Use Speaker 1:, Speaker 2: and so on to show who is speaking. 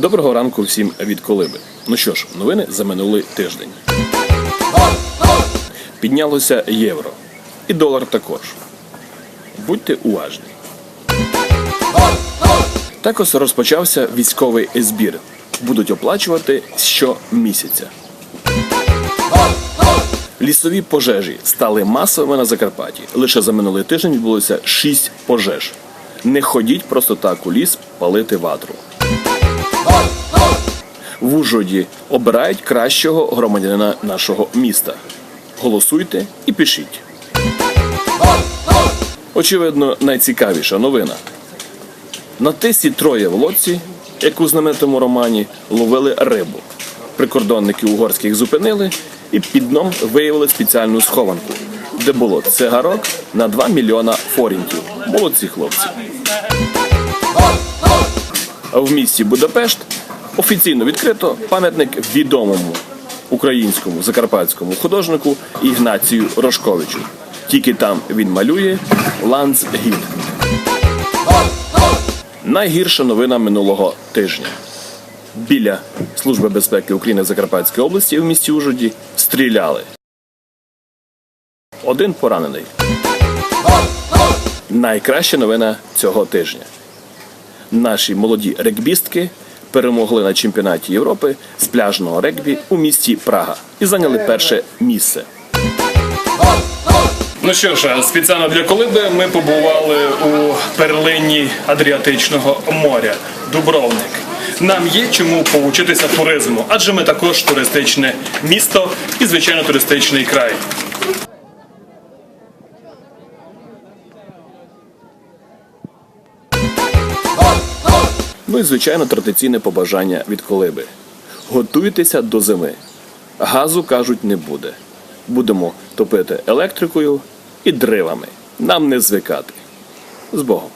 Speaker 1: Доброго ранку всім від Колиби. Ну що ж, новини за минулий тиждень. Піднялося євро. І долар також. Будьте уважні. Також розпочався військовий збір. Будуть оплачувати щомісяця. Лісові пожежі стали масовими на Закарпатті. Лише за минулий тиждень відбулося 6 пожеж. Не ходіть просто так у ліс палити ватру. В Ужгороді обирають кращого громадянина нашого міста. Голосуйте і пишіть. Очевидно, найцікавіша новина. На тисі троє в лодці, як у знаменитому романі, ловили рибу. Прикордонники угорських зупинили і під дном виявили спеціальну схованку, де було цигарок на 2 мільйона форінтів. Молодці хлопці. В місті Будапешт офіційно відкрито пам'ятник відомому українському закарпатському художнику Ігнацію Рожковичу. Тільки там він малює ландсгід. Найгірша новина минулого тижня. Біля Служби безпеки України Закарпатської області в місті Ужгороді стріляли. Один поранений. Найкраща новина цього тижня. Наші молоді регбістки перемогли на чемпіонаті Європи з пляжного регбі у місті Прага і зайняли перше місце.
Speaker 2: Ну що ж, спеціально для колиби ми побували у перлині Адріатичного моря Дубровник. Нам є чому повчитися туризму, адже ми також туристичне місто і, звичайно, туристичний край.
Speaker 1: Ну і звичайно традиційне побажання від колиби. Готуйтеся до зими. Газу кажуть не буде. Будемо топити електрикою і дривами. Нам не звикати. З Богом.